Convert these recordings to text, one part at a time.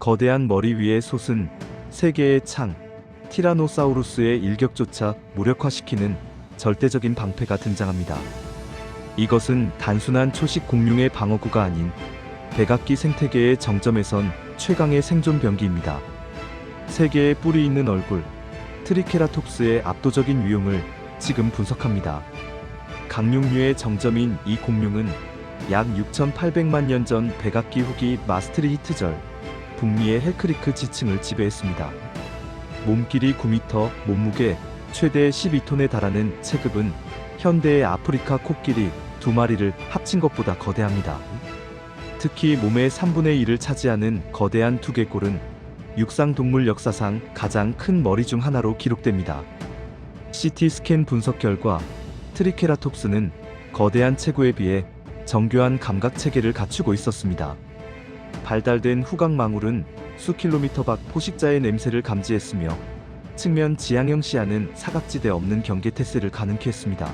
거대한 머리 위에 솟은 세 개의 창, 티라노사우루스의 일격조차 무력화시키는 절대적인 방패가 등장합니다. 이것은 단순한 초식 공룡의 방어구가 아닌 백악기 생태계의 정점에선 최강의 생존 병기입니다. 세 개의 뿔이 있는 얼굴, 트리케라톱스의 압도적인 위용을 지금 분석합니다. 강룡류의 정점인 이 공룡은 약 6,800만 년 전 백악기 후기 마스트리히트절 북미의 헬크리크 지층을 지배했습니다. 몸길이 9m, 몸무게 최대 12톤에 달하는 체급은 현대의 아프리카 코끼리 두 마리를 합친 것보다 거대합니다. 특히 몸의 3분의 1을 차지하는 거대한 두개골은 육상 동물 역사상 가장 큰 머리 중 하나로 기록됩니다. CT 스캔 분석 결과 트리케라톱스는 거대한 체구에 비해 정교한 감각 체계를 갖추고 있었습니다. 발달된 후각망울은 수 킬로미터 밖 포식자의 냄새를 감지했으며 측면 지향형 시야는 사각지대 없는 경계 태세를 가능케 했습니다.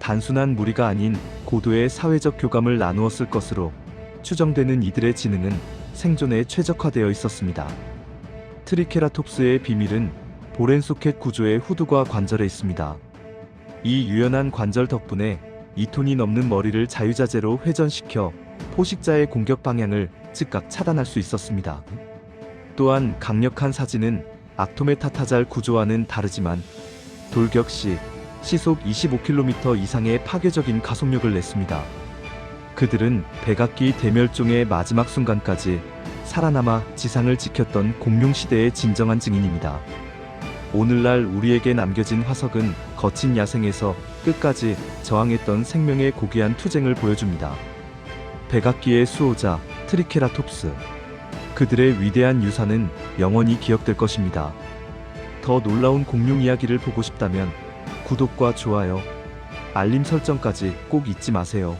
단순한 무리가 아닌 고도의 사회적 교감을 나누었을 것으로 추정되는 이들의 지능은 생존에 최적화되어 있었습니다. 트리케라톱스의 비밀은 보렌소켓 구조의 후두과 관절에 있습니다. 이 유연한 관절 덕분에 2톤이 넘는 머리를 자유자재로 회전시켜 포식자의 공격 방향을 즉각 차단할 수 있었습니다. 또한 강력한 사진은 악토메타타잘 구조와는 다르지만 돌격 시 시속 25km 이상의 파괴적인 가속력을 냈습니다. 그들은 백악기 대멸종의 마지막 순간까지 살아남아 지상을 지켰던 공룡 시대의 진정한 증인입니다. 오늘날 우리에게 남겨진 화석은 거친 야생에서 끝까지 저항했던 생명의 고귀한 투쟁을 보여줍니다. 백악기의 수호자 트리케라톱스. 그들의 위대한 유산은 영원히 기억될 것입니다. 더 놀라운 공룡 이야기를 보고 싶다면 구독과 좋아요, 알림 설정까지 꼭 잊지 마세요.